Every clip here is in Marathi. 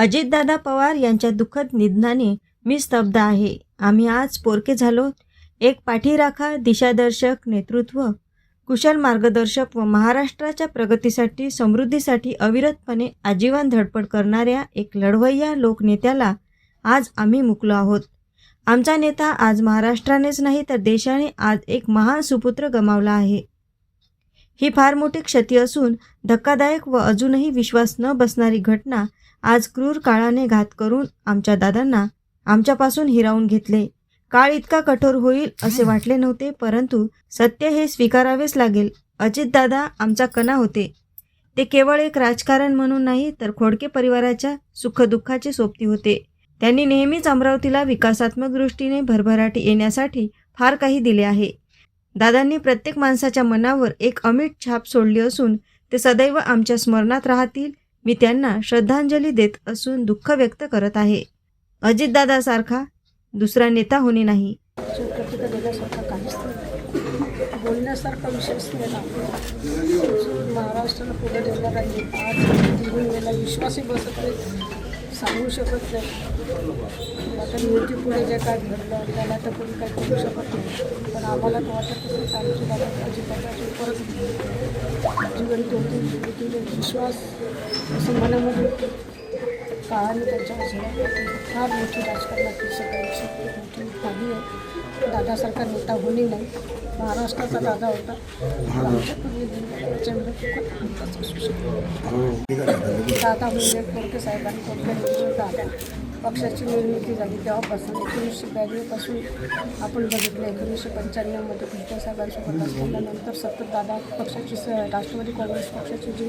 अजितदादा पवार यांच्या दुःखद निधनाने मी स्तब्ध आहे. आम्ही आज पोरके झालो. एक पाठीराखा दिशादर्शक नेतृत्व कुशल मार्गदर्शक व महाराष्ट्राच्या प्रगतीसाठी समृद्धीसाठी अविरतपणे आजीवन धडपड करणाऱ्या एक लढवय्या लोकनेत्याला आज आम्ही मुकलो आहोत. आमचा नेता आज महाराष्ट्रानेच नाही तर देशाने आज एक महान सुपुत्र गमावला आहे. ही फार मोठी क्षती असून धक्कादायक व अजूनही विश्वास न बसणारी घटना आज क्रूर काळाने घात करून आमच्या दादांना आमच्यापासून हिरावून घेतले. काळ इतका कठोर होईल असे वाटले नव्हते परंतु सत्य हे स्वीकारावेच लागेल. अजितदादा आमचा कणा होते. ते केवळ एक राजकारण म्हणून नाही तर खोडके परिवाराच्या सुखदुःखाचे सोबती होते. त्यांनी नेहमीच अमरावतीला विकासात्मक दृष्टीने भरभराटी येण्यासाठी फार काही दिले आहे. दादांनी प्रत्येक माणसाच्या मनावर एक अमिट छाप सोडली असून ते सदैव आमच्या स्मरणात राहतील मी त्यांना श्रद्धांजली देत असून दुःख व्यक्त करत आहे. अजितदादासारखा दुसरा नेता होणे नाही. बोलण्यासारखा विशेष नाही महाराष्ट्राला पुढे नेणार आहे आज निघून गेला विश्वासही बसत नाही सांगू शकत नाही. आता मूर्ती पुढे जे काय घडलं त्याला तर कोणी काही करू शकत नाही. पण आम्हाला तर वाटत असेल की आमची दादा अजिबाबाची परत जिवंत होती विश्वास असं मनामध्ये काळाने त्यांच्यावर झळकलं फार मोठी राजकारणातील सगळ्यांची मोठी काही आहे दादासारखा नेता होणे नाही महाराष्ट्राचा दादा होता दादा म्हणजे कोरके साहेबांनी कोरके दादा पक्षाची निर्मिती झाली तेव्हापासून एकोणीसशे ब्याण्णवपासून आपण बघितलं एकोणीसशे पंच्याण्णवमध्ये कोरके साहेबांसोबत असताना सतत दादा पक्षाची स राष्ट्रवादी काँग्रेस पक्षाची जी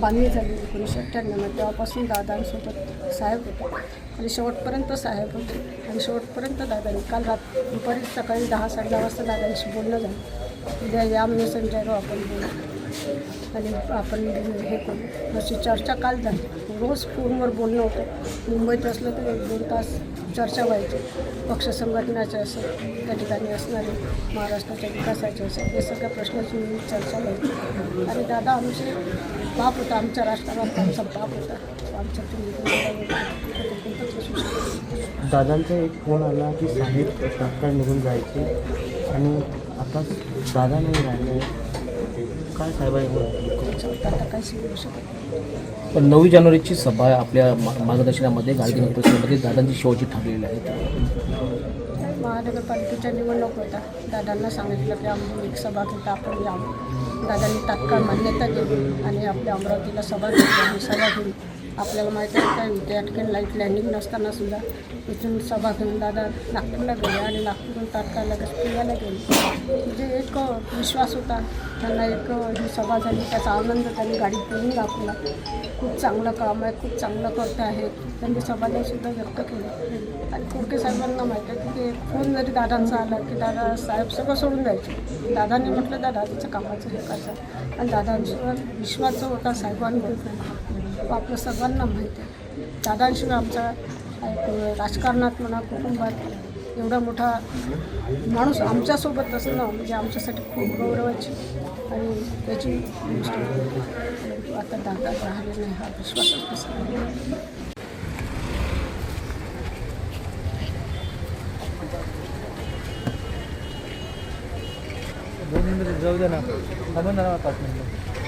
बांधणी झाली एकोणीसशे अठ्ठ्याण्णवमध्ये. तेव्हापासून दादांसोबत साहेब होते आणि शेवटपर्यंत साहेब होते. आणि शेवटपर्यंत दादांनी काल रात दुपारी सकाळी दहा साडे दहा वाजता दादांशी बोलणं झालं. उद्या या मी संजयराव आपण बोलू. आणि आपण हे करू. अशी चर्चा काल झाली. रोज फोनवर बोलणं होतं. मुंबईत असलं तर एक दोन तास चर्चा व्हायची. पक्ष संघटनाचे असेल त्या ठिकाणी असणारे महाराष्ट्राच्या विकासाचे असेल हे सगळ्या प्रश्नाची चर्चा व्हायची आणि दादा आमचे बाप होता आमच्या राष्ट्रात आमचा बाप होता. आमच्या दादांचा एक फोन आला की साहेब तात्काळ निघून जायचे. आणि आता दादा नाही राहिले. काय साहेबांनी पण नऊ जानेवारीची सभा आपल्या मा- मार्गदर्शनामध्ये गाडगे परिषदेमध्ये दादांची शेवटची ठरलेली आहे. महानगरपालिकेच्या निवडणूक होता. दादांना सांगितलं की आम्ही एक सभा घेता आपण यावं दादांनी तात्काळ मान्यता दिली आणि आपल्या अमरावतीला सभा घेतली सभा घेऊन आपल्याला माहीत आहे काय होते अटकेन लाइट लँडिंग नसताना सुद्धा इथून सभा घेऊन दादा नागपूरला गेले आणि नागपूरहून तात्काळ लगेच पुण्याला गेले. म्हणजे एक विश्वास होता. त्यांना एक ही सभा झाली. त्याचा आनंद त्यांनी गाडीत घेऊन दाखवला. खूप चांगलं काम आहे. खूप चांगलं करत आहे. त्यांनी सभानेसुद्धा व्यक्त केलं. आणि कोरके साहेबांना माहीत आहे की फोन जरी दादांचा आला की दादा साहेब सगळं सोडून द्यायचे. दादांनी म्हटलं दादा तिच्या कामाचं हे करायचं आणि दादांशिवाय विश्वास जो होता साहेबांवर आपलं सर्वांना माहीत आहे. दादांशिवाय आमचा एक राजकारणात म्हणा कुटुंबात एवढा मोठा माणूस आमच्यासोबत असणं म्हणजे आमच्यासाठी खूप गौरवाची आणि त्याची गोष्ट आता दादा राहिले नाही हा विश्वास बसला दोन मिनिटं जाऊ दे ना. थांबून ना पाच मिनिटं.